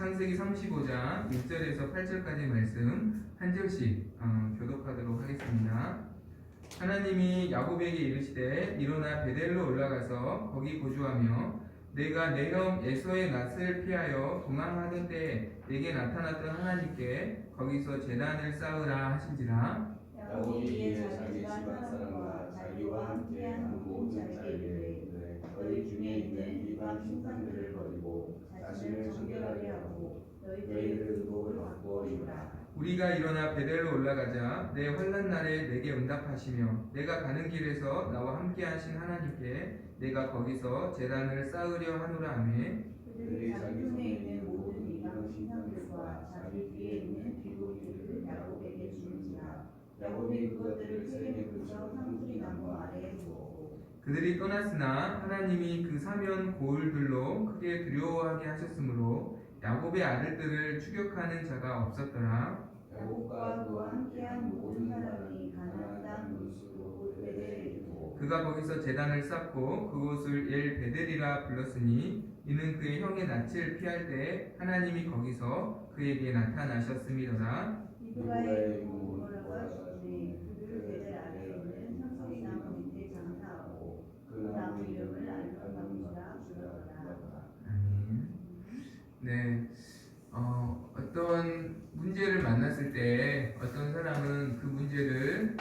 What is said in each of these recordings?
창세기 35장 1절에서 8절까지 말씀 한 절씩 어, 교독하도록 하겠습니다. 하나님이 야곱에게 이르시되 일어나 베델로 올라가서 거기 거주하며 내가 내 형 에서의 낯을 피하여 도망하던 때에 내게 나타났던 하나님께 거기서 제단을 쌓으라 하신지라 야곱이 이에 자기 집안 사람과 자기와 함께한 모든 자에게 이르되 너희 중에 있는 이방 신상들을 버리고 자신을 정결하게 하고 너희들의 의복을 바꾸어리라 우리가 일어나 베델로 올라가자. 내 환난 날에 내게 응답하시며 내가 가는 길에서 나와 함께 하신 하나님께 내가 거기서 제단을 쌓으려 하노라 하매. 그들이 자기 손에 있는 모든 이방 신상들과 자기 뒤에 있는 귀고기를 야곱에게 주는지라. 야곱이 그것들을 세계 붙여 상수리 나무 아래에 두었고 그들이 떠났으나 하나님이 그 사면 고을들로 크게 두려워하게 하셨으므로 야곱의 아들들을 추격하는 자가 없었더라. 야곱과 그와 함께한 모든 사람이 가나안 땅 베델에 이르고 그가 거기서 제단을 쌓고 그곳을 엘 베델이라 불렀으니 이는 그의 형의 낯을 피할 때 하나님이 거기서 그에게 나타나셨음이더라. 이브라의 모모라가 주니 그들 베델 아래에 있는 상수리 나무 밑에 장사하고 그 나무 이름을 알라나무라 주었다. 아멘. 네, 어, 어떤 문제를 만났을 때 어떤 사람은 그 문제를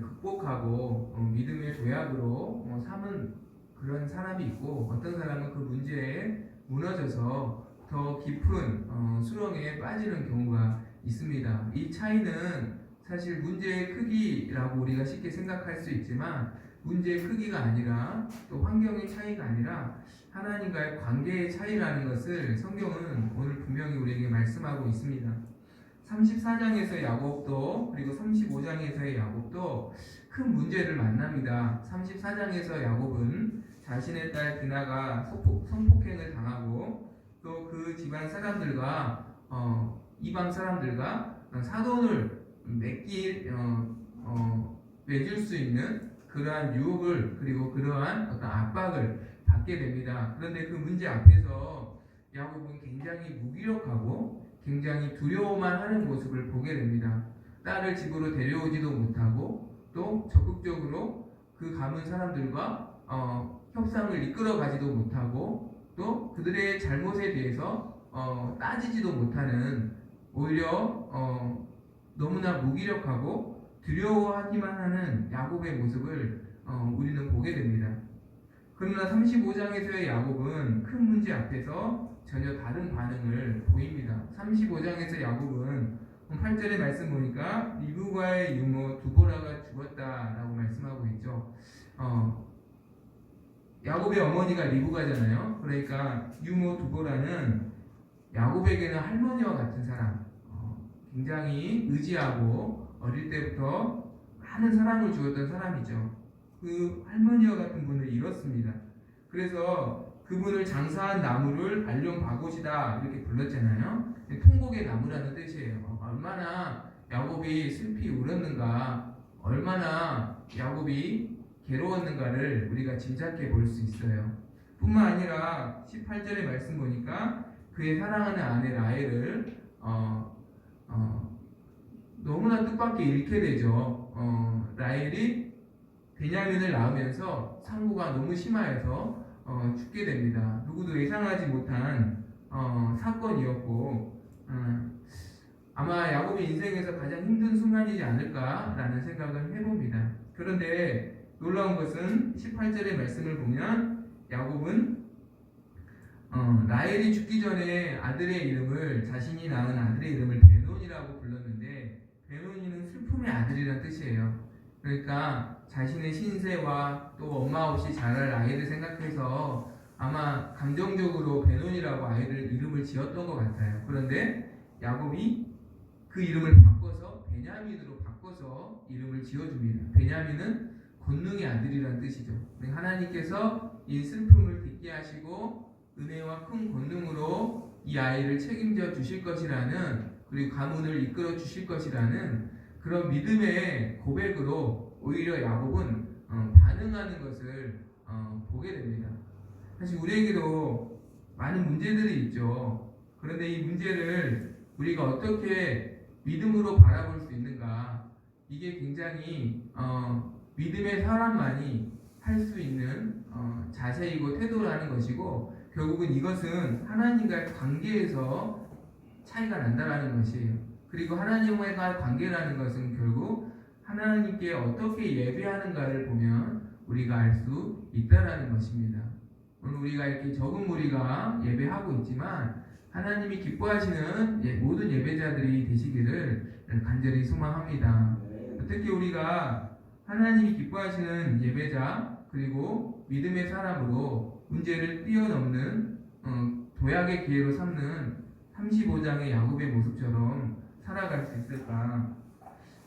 극복하고 어, 믿음의 도약으로 어, 삼은 그런 사람이 있고 어떤 사람은 그 문제에 무너져서 더 깊은 어, 수렁에 빠지는 경우가 있습니다. 이 차이는 사실 문제의 크기라고 우리가 쉽게 생각할 수 있지만 문제의 크기가 아니라 또 환경의 차이가 아니라 하나님과의 관계의 차이라는 것을 성경은 오늘 분명히 우리에게 말씀하고 있습니다. 34장에서 야곱도 그리고 35장에서의 야곱도 큰 문제를 만납니다. 34장에서 야곱은 자신의 딸 디나가 성폭, 성폭행을 당하고 또 그 집안 사람들과 어, 이방 사람들과 사돈을 맺길 어, 어, 맺을 수 있는 그러한 유혹을 그리고 그러한 어떤 압박을 받게 됩니다. 그런데 그 문제 앞에서 야곱은 굉장히 무기력하고 굉장히 두려워만 하는 모습을 보게 됩니다. 딸을 집으로 데려오지도 못하고 또 적극적으로 그 가문 사람들과 어, 협상을 이끌어 가지도 못하고 또 그들의 잘못에 대해서 어, 따지지도 못하는 오히려 어, 너무나 무기력하고 두려워하기만 하는 야곱의 모습을 어, 우리는 보게 됩니다. 그러나 35장에서의 야곱은 큰 문제 앞에서 전혀 다른 반응을 보입니다. 35장에서 야곱은 8절의 말씀 보니까 리브가의 유모 두보라가 죽었다라고 말씀하고 있죠. 어, 야곱의 어머니가 리브가잖아요. 그러니까 유모 두보라는 야곱에게는 할머니와 같은 사람, 어, 굉장히 의지하고 어릴 때부터 많은 사랑을 주었던 사람이죠. 그 할머니와 같은 분을 잃었습니다. 그래서 그분을 장사한 나무를 알룡 바곳이다 이렇게 불렀잖아요. 통곡의 나무라는 뜻이에요. 얼마나 야곱이 슬피 울었는가, 얼마나 야곱이 괴로웠는가를 우리가 짐작해 볼 수 있어요. 뿐만 아니라 18절의 말씀 보니까 그의 사랑하는 아내 라헬을 어, 어, 너무나 뜻밖의 잃게 되죠. 어, 라헬이 베냐민을 낳으면서 상고가 너무 심하여서 어, 죽게 됩니다. 누구도 예상하지 못한 어, 사건이었고 어, 아마 야곱의 인생에서 가장 힘든 순간이지 않을까라는 생각을 해봅니다. 그런데 놀라운 것은 18절의 말씀을 보면 야곱은 어, 라헬이 죽기 전에 아들의 이름을 자신이 낳은 아들의 이름을 불렀는데 슬픔의 아들이란 뜻이에요. 그러니까 자신의 신세와 또 엄마 없이 자랄 아이를 생각해서 아마 감정적으로 베논이라고 아이를 이름을 지었던 것 같아요. 그런데 야곱이 그 이름을 바꿔서 베냐민으로 바꿔서 이름을 지어줍니다. 베냐민은 권능의 아들이란 뜻이죠. 하나님께서 이 슬픔을 듣게 하시고 은혜와 큰 권능으로 이 아이를 책임져 주실 것이라는 그리고 가문을 이끌어 주실 것이라는 그런 믿음의 고백으로 오히려 야곱은 어, 반응하는 것을 어, 보게 됩니다. 사실 우리에게도 많은 문제들이 있죠. 그런데 이 문제를 우리가 어떻게 믿음으로 바라볼 수 있는가? 이게 굉장히 어, 믿음의 사람만이 할 수 있는 어, 자세이고 태도라는 것이고 결국은 이것은 하나님과의 관계에서 차이가 난다라는 것이에요. 그리고 하나님과의 관계라는 것은 결국 하나님께 어떻게 예배하는가를 보면 우리가 알 수 있다라는 것입니다. 오늘 우리가 이렇게 적은 무리가 예배하고 있지만 하나님이 기뻐하시는 예- 모든 예배자들이 되시기를 간절히 소망합니다. 특히 우리가 하나님이 기뻐하시는 예배자 그리고 믿음의 사람으로 문제를 뛰어넘는 어, 도약의 기회로 삼는 35장의 야곱의 모습처럼 살아갈 수 있을까?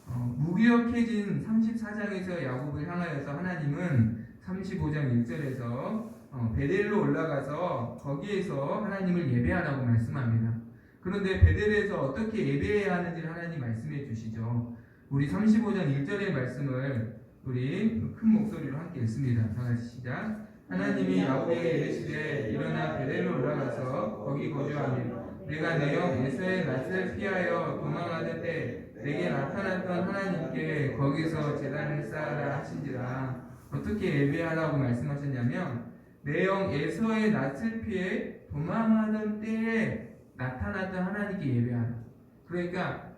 어, 무기력해진 34장에서 야곱을 향하여서 하나님은 35장 1절에서 어, 베델로 올라가서 거기에서 하나님을 예배하라고 말씀합니다. 그런데 베델에서 어떻게 예배해야 하는지를 하나님 말씀해 주시죠. 우리 35장 1절의 말씀을 우리 큰 목소리로 함께 읽습니다. 다 같이 시작. 하나님이 야곱에게 이르시되 일어나 베델로 올라가서 거기 거주하며 내가 내영 에서의 낯을 피하여 도망하던 때 내게 나타났던 하나님께 거기서 제단을 쌓아라 하신지라. 어떻게 예배하라고 말씀하셨냐면 내영 에서의 낯을 피해 도망하던 때에 나타났던 하나님께 예배하라. 그러니까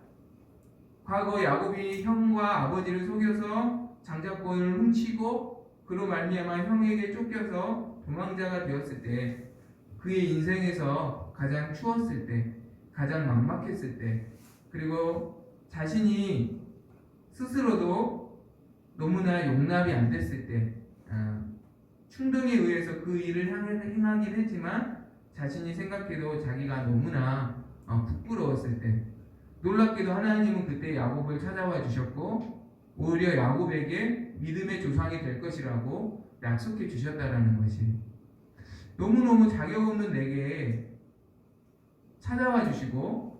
과거 야곱이 형과 아버지를 속여서 장자권을 훔치고 그로 말미암아 형에게 쫓겨서 도망자가 되었을 때 그의 인생에서 가장 추웠을 때 가장 막막했을 때 그리고 자신이 스스로도 너무나 용납이 안 됐을 때 아, 충동에 의해서 그 일을 행하긴 했지만 자신이 생각해도 자기가 너무나 어, 부끄러웠을 때 놀랍게도 하나님은 그때 야곱을 찾아와 주셨고 오히려 야곱에게 믿음의 조상이 될 것이라고 약속해 주셨다라는 것이 너무너무 자격 없는 내게 찾아와 주시고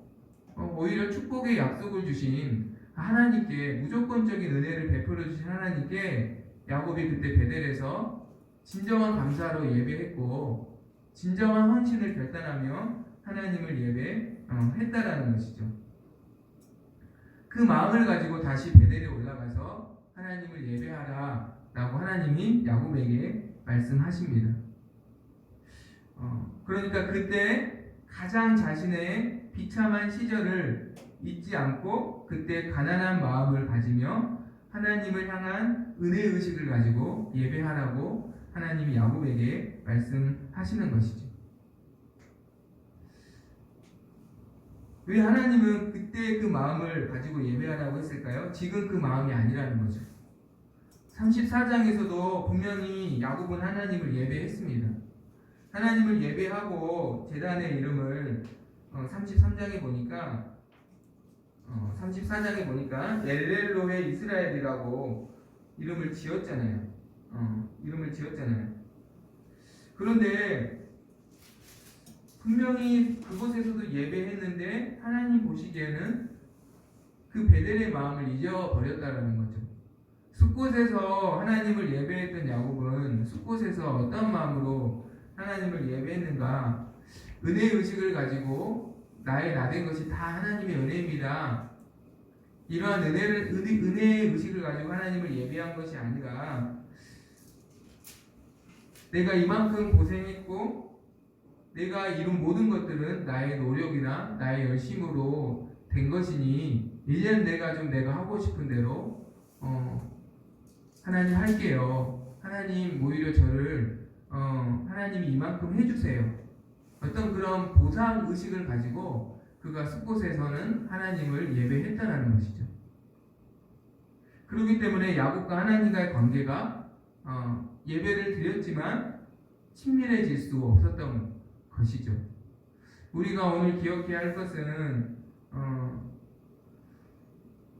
어, 오히려 축복의 약속을 주신 하나님께 무조건적인 은혜를 베풀어 주신 하나님께 야곱이 그때 베델에서 진정한 감사로 예배했고 진정한 헌신을 결단하며 하나님을 예배했다라는 것이죠. 그 마음을 가지고 다시 베델에 올라가서 하나님을 예배하라라고 하나님이 야곱에게 말씀하십니다. 어, 그러니까 그때 가장 자신의 비참한 시절을 잊지 않고 그때 가난한 마음을 가지며 하나님을 향한 은혜 의식을 가지고 예배하라고 하나님이 야곱에게 말씀하시는 것이죠. 왜 하나님은 그때 그 마음을 가지고 예배하라고 했을까요? 지금 그 마음이 아니라는 거죠. 34장에서도 분명히 야곱은 하나님을 예배했습니다. 하나님을 예배하고 제단의 이름을 어, 33장에 보니까 어, 34장에 보니까 엘렐로의 이스라엘이라고 이름을 지었잖아요. 어, 이름을 지었잖아요. 그런데 분명히 그곳에서도 예배했는데 하나님 보시기에는 그 베델의 마음을 잊어버렸다라는 거죠. 숲곳에서 하나님을 예배했던 야곱은 숲곳에서 어떤 마음으로 하나님을 예배했는가? 은혜 의식을 가지고 나의 나된 것이 다 하나님의 은혜입니다. 이러한 은혜를 은혜, 은혜의 의식을 가지고 하나님을 예배한 것이 아니라 내가 이만큼 고생했고 내가 이룬 모든 것들은 나의 노력이나 나의 열심으로 된 것이니 이제는 내가 좀 내가 하고 싶은 대로 어, 하나님 할게요. 하나님 오히려 저를 어, 하나님이 이만큼 해주세요. 어떤 그런 보상 의식을 가지고 그가 숲곳에서는 하나님을 예배했다라는 것이죠. 그렇기 때문에 야곱과 하나님과의 관계가 어, 예배를 드렸지만 친밀해질 수 없었던 것이죠. 우리가 오늘 기억해야 할 것은 어,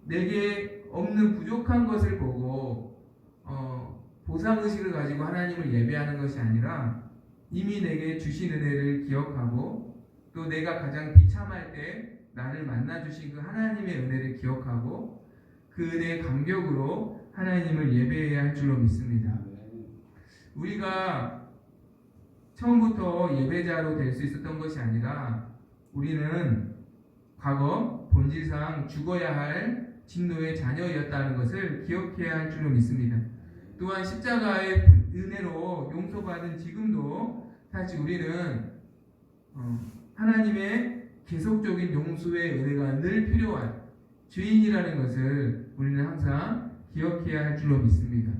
내게 없는 부족한 것을 보고 어, 보상 의식을 가지고 하나님을 예배하는 것이 아니라 이미 내게 주신 은혜를 기억하고 또 내가 가장 비참할 때 나를 만나 주신 그 하나님의 은혜를 기억하고 그 은혜의 감격으로 하나님을 예배해야 할 줄로 믿습니다. 우리가 처음부터 예배자로 될 수 있었던 것이 아니라 우리는 과거 본질상 죽어야 할 진노의 자녀였다는 것을 기억해야 할 줄로 믿습니다. 또한 십자가의 은혜로 용서받은 지금도 사실 우리는 어, 하나님의 계속적인 용서의 은혜가 늘 필요한 죄인이라는 것을 우리는 항상 기억해야 할 줄로 믿습니다.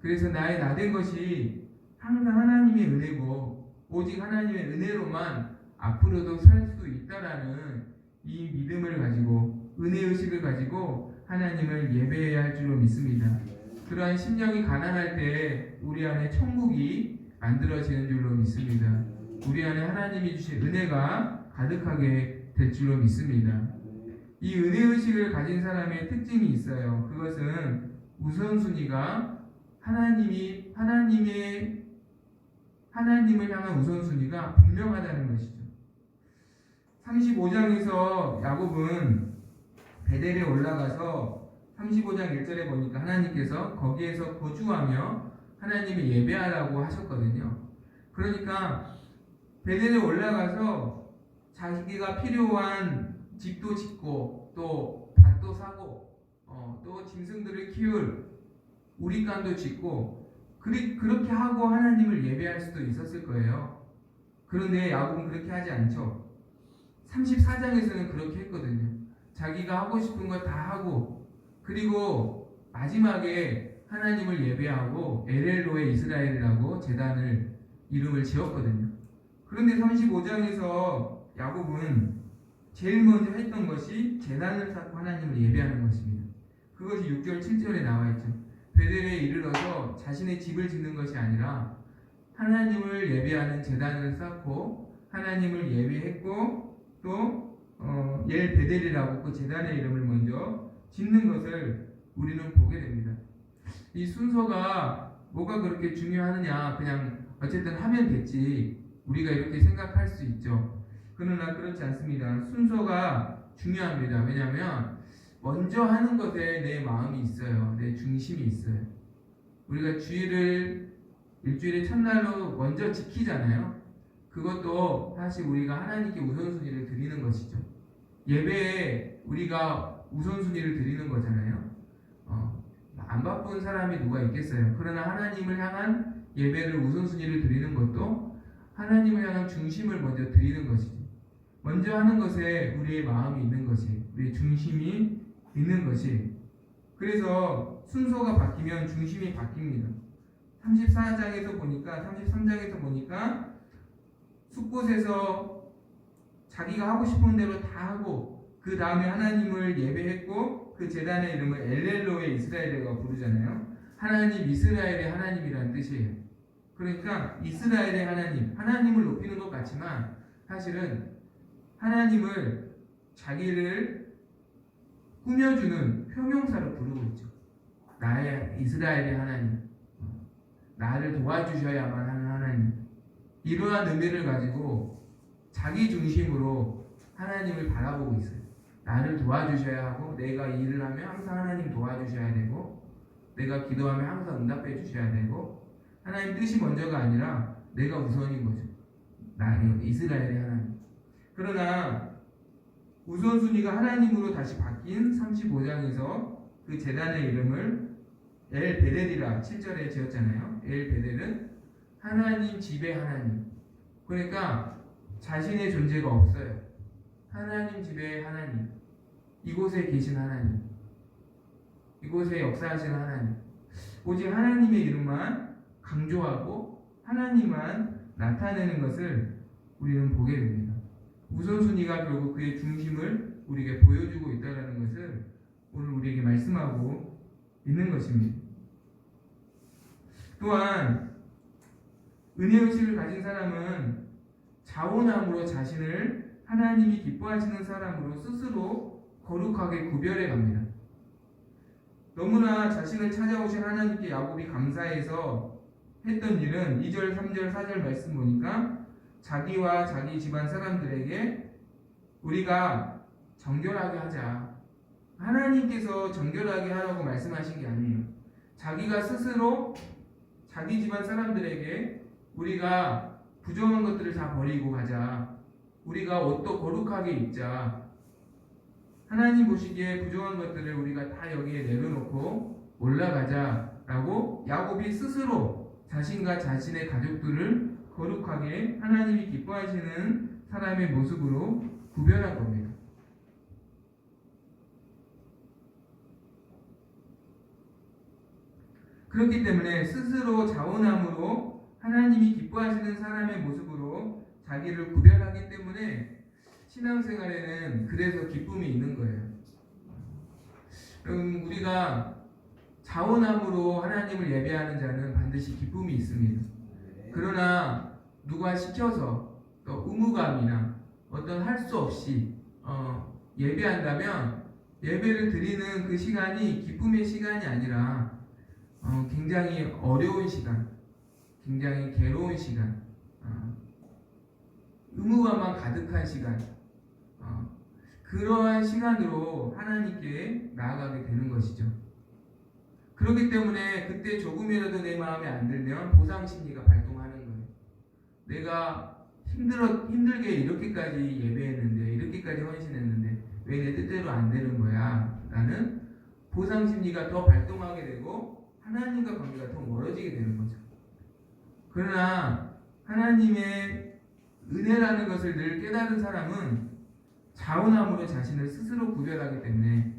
그래서 나의 나된 것이 항상 하나님의 은혜고 오직 하나님의 은혜로만 앞으로도 살 수 있다라는 이 믿음을 가지고 은혜 의식을 가지고 하나님을 예배해야 할 줄로 믿습니다. 그러한 심령이 가난할 때 우리 안에 천국이 만들어지는 줄로 믿습니다. 우리 안에 하나님이 주신 은혜가 가득하게 될 줄로 믿습니다. 이 은혜 의식을 가진 사람의 특징이 있어요. 그것은 우선순위가 하나님이 하나님의 하나님을 향한 우선순위가 분명하다는 것이죠. 35장에서 야곱은 베델에 올라가서 35장 1절에 보니까 하나님께서 거기에서 거주하며 하나님을 예배하라고 하셨거든요. 그러니까 베델에 올라가서 자기가 필요한 집도 짓고 또 밭도 사고 어, 또 짐승들을 키울 우리간도 짓고 그리, 그렇게 하고 하나님을 예배할 수도 있었을 거예요. 그런데 야곱은 그렇게 하지 않죠. 34장에서는 그렇게 했거든요. 자기가 하고 싶은 거다 하고 그리고 마지막에 하나님을 예배하고 에렐로의 이스라엘이라고 재단을 이름을 지었거든요. 그런데 35장에서 야곱은 제일 먼저 했던 것이 재단을 쌓고 하나님을 예배하는 것입니다. 그것이 6절 7절에 나와 있죠. 베델에 이르러서 자신의 집을 짓는 것이 아니라 하나님을 예배하는 재단을 쌓고 하나님을 예배했고 또 어, 엘 베델이라고 그 재단의 이름을 먼저 짓는 것을 우리는 보게 됩니다. 이 순서가 뭐가 그렇게 중요하느냐 그냥 어쨌든 하면 됐지 우리가 이렇게 생각할 수 있죠. 그러나 그렇지 않습니다. 순서가 중요합니다. 왜냐하면 먼저 하는 것에 내 마음이 있어요. 내 중심이 있어요. 우리가 주일을 일주일의 첫날로 먼저 지키잖아요. 그것도 사실 우리가 하나님께 우선순위를 드리는 것이죠. 예배에 우리가 우선순위를 드리는 거잖아요. 어, 안 바쁜 사람이 누가 있겠어요. 그러나 하나님을 향한 예배를 우선순위를 드리는 것도 하나님을 향한 중심을 먼저 드리는 것이죠. 먼저 하는 것에 우리의 마음이 있는 것이, 우리의 중심이 있는 것이. 그래서 순서가 바뀌면 중심이 바뀝니다. 34장에서 보니까, 33장에서 보니까 숲곳에서 자기가 하고 싶은 대로 다 하고 그 다음에 하나님을 예배했고 그 재단의 이름을 엘렐로의 이스라엘이라고 부르잖아요. 하나님 이스라엘의 하나님이라는 뜻이에요. 그러니까 이스라엘의 하나님, 하나님을 높이는 것 같지만 사실은 하나님을 자기를 꾸며주는 형용사로 부르고 있죠. 나의 이스라엘의 하나님, 나를 도와주셔야만 하는 하나님. 이러한 의미를 가지고 자기 중심으로 하나님을 바라보고 있어요. 나를 도와주셔야 하고 내가 일을 하면 항상 하나님 도와주셔야 되고 내가 기도하면 항상 응답해 주셔야 되고 하나님 뜻이 먼저가 아니라 내가 우선인 거죠. 나의 이스라엘의 하나님. 그러나 우선순위가 하나님으로 다시 바뀐 35장에서 그 재단의 이름을 엘 베델이라 7절에 지었잖아요. 엘 베델은 하나님 집의 하나님. 그러니까 자신의 존재가 없어요. 하나님 집의 하나님. 이곳에 계신 하나님. 이곳에 역사하시는 하나님. 오직 하나님의 이름만 강조하고 하나님만 나타내는 것을 우리는 보게 됩니다. 우선순위가 결국 그의 중심을 우리에게 보여주고 있다는 것을 오늘 우리에게 말씀하고 있는 것입니다. 또한 은혜의식을 가진 사람은 자원함으로 자신을 하나님이 기뻐하시는 사람으로 스스로 거룩하게 구별해 갑니다. 너무나 자신을 찾아오신 하나님께 야곱이 감사해서 했던 일은 2절, 3절, 4절 말씀 보니까 자기와 자기 집안 사람들에게 우리가 정결하게 하자. 하나님께서 정결하게 하라고 말씀하신 게 아니에요. 자기가 스스로 자기 집안 사람들에게 우리가 부정한 것들을 다 버리고 가자. 우리가 옷도 거룩하게 입자. 하나님 보시기에 부족한 것들을 우리가 다 여기에 내려놓고 올라가자라고 야곱이 스스로 자신과 자신의 가족들을 거룩하게 하나님이 기뻐하시는 사람의 모습으로 구별한 겁니다. 그렇기 때문에 스스로 자원함으로 하나님이 기뻐하시는 사람의 모습으로 자기를 구별하기 때문에 신앙생활에는 그래서 기쁨이 있는 거예요. 음, 우리가 자원함으로 하나님을 예배하는 자는 반드시 기쁨이 있습니다. 그러나 누가 시켜서 또 의무감이나 어떤 할 수 없이 어, 예배한다면 예배를 드리는 그 시간이 기쁨의 시간이 아니라 어, 굉장히 어려운 시간, 굉장히 괴로운 시간, 어, 의무감만 가득한 시간, 어, 그러한 시간으로 하나님께 나아가게 되는 것이죠. 그렇기 때문에 그때 조금이라도 내 마음에 안 들면 보상 심리가 발동하는 거예요. 내가 힘들어 힘들게 이렇게까지 예배했는데 이렇게까지 헌신했는데 왜 내 뜻대로 안 되는 거야? 라는 보상 심리가 더 발동하게 되고 하나님과 관계가 더 멀어지게 되는 거죠. 그러나 하나님의 은혜라는 것을 늘 깨달은 사람은 자원함으로 자신을 스스로 구별하기 때문에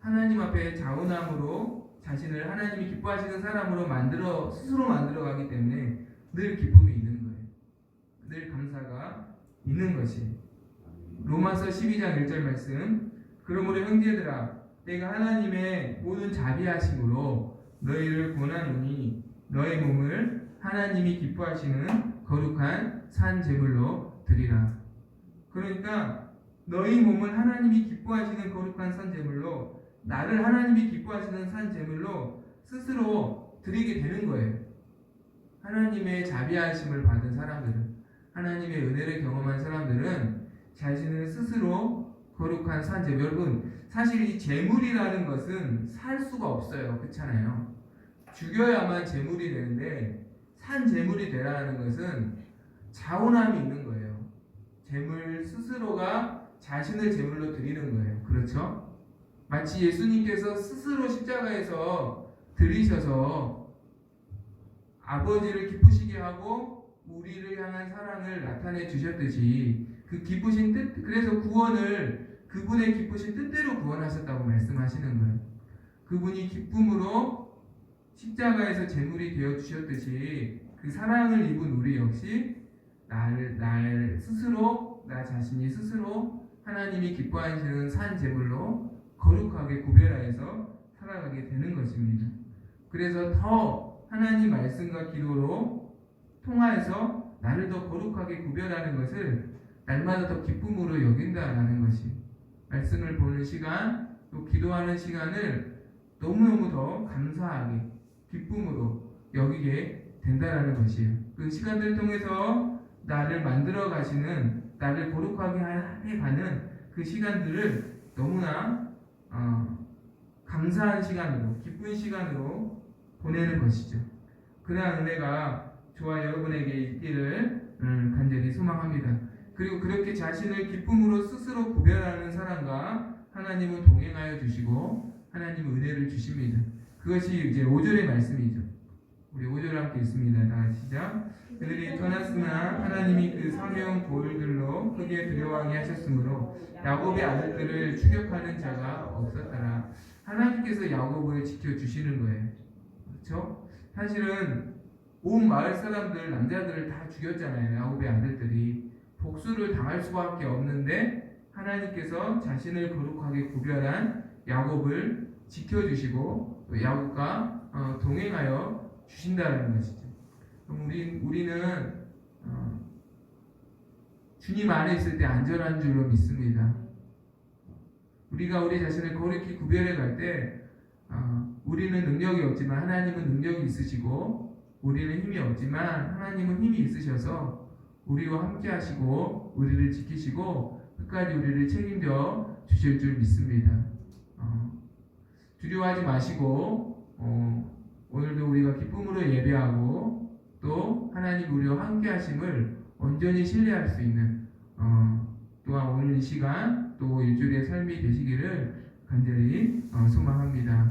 하나님 앞에 자원함으로 자신을 하나님이 기뻐하시는 사람으로 만들어 스스로 만들어 가기 때문에 늘 기쁨이 있는 거예요. 늘 감사가 있는 것이. 로마서 12장 1절 말씀. 그러므로 형제들아 내가 하나님의 모든 자비하심으로 너희를 권하노니 너희 몸을 하나님이 기뻐하시는 거룩한 산 제물로 드리라. 그러니까 너희 몸을 하나님이 기뻐하시는 거룩한 산 제물로 나를 하나님이 기뻐하시는 산 제물로 스스로 드리게 되는 거예요. 하나님의 자비하심을 받은 사람들은 하나님의 은혜를 경험한 사람들은 자신을 스스로 거룩한 산 제물 여러분 사실 이 제물이라는 것은 살 수가 없어요. 그렇잖아요. 죽여야만 제물이 되는데 산 제물이 되라는 것은 자원함이 있는 거예요. 제물 스스로가 자신을 제물로 드리는 거예요. 그렇죠? 마치 예수님께서 스스로 십자가에서 들리셔서 아버지를 기쁘시게 하고 우리를 향한 사랑을 나타내 주셨듯이 그 기쁘신 뜻 그래서 구원을 그분의 기쁘신 뜻대로 구원하셨다고 말씀하시는 거예요. 그분이 기쁨으로 십자가에서 제물이 되어 주셨듯이 그 사랑을 입은 우리 역시 나를 날 스스로 나 자신이 스스로 하나님이 기뻐하시는 산 제물로 거룩하게 구별하여서 살아가게 되는 것입니다. 그래서 더 하나님 말씀과 기도로 통하여서 나를 더 거룩하게 구별하는 것을 날마다 더 기쁨으로 여긴다라는 것이 말씀을 보는 시간 또 기도하는 시간을 너무너무 더 감사하게 기쁨으로 여기게 된다라는 것이에요. 그 시간들을 통해서 나를 만들어 가시는 나를 거룩하게 해가는 그 시간들을 너무나 어, 감사한 시간으로 기쁜 시간으로 보내는 것이죠. 그러한 은혜가 저와 여러분에게 있기를 음, 간절히 소망합니다. 그리고 그렇게 자신을 기쁨으로 스스로 구별하는 사람과 하나님은 동행하여 주시고 하나님은 은혜를 주십니다. 그것이 이제 5절의 말씀이죠. 우리 5절 함께 있습니다. 다 시작. 그들이 떠났으나 하나님이 그 사명 돌들로 크게 두려워하게 하셨으므로 야곱의 아들들을 추격하는 자가 없었더라. 하나님께서 야곱을 지켜 주시는 거예요. 그렇죠? 사실은 온 마을 사람들 남자들을 다 죽였잖아요. 야곱의 아들들이 복수를 당할 수밖에 없는데 하나님께서 자신을 거룩하게 구별한 야곱을 지켜주시고 또 야곱과 어, 동행하여 주신다는 것이죠. 그럼 우리 우리는 어, 주님 안에 있을 때 안전한 줄로 믿습니다. 우리가 우리 자신을 거룩히 구별해 갈때 어, 우리는 능력이 없지만 하나님은 능력이 있으시고 우리는 힘이 없지만 하나님은 힘이 있으셔서 우리와 함께 하시고 우리를 지키시고 끝까지 우리를 책임져 주실 줄 믿습니다. 어, 두려워하지 마시고 어, 오늘도 우리가 기쁨으로 예배하고 또 하나님 우리와 함께 하심을 온전히 신뢰할 수 있는 어, 또한 오늘 이 시간 또 일주일의 삶이 되시기를 간절히 어, 소망합니다.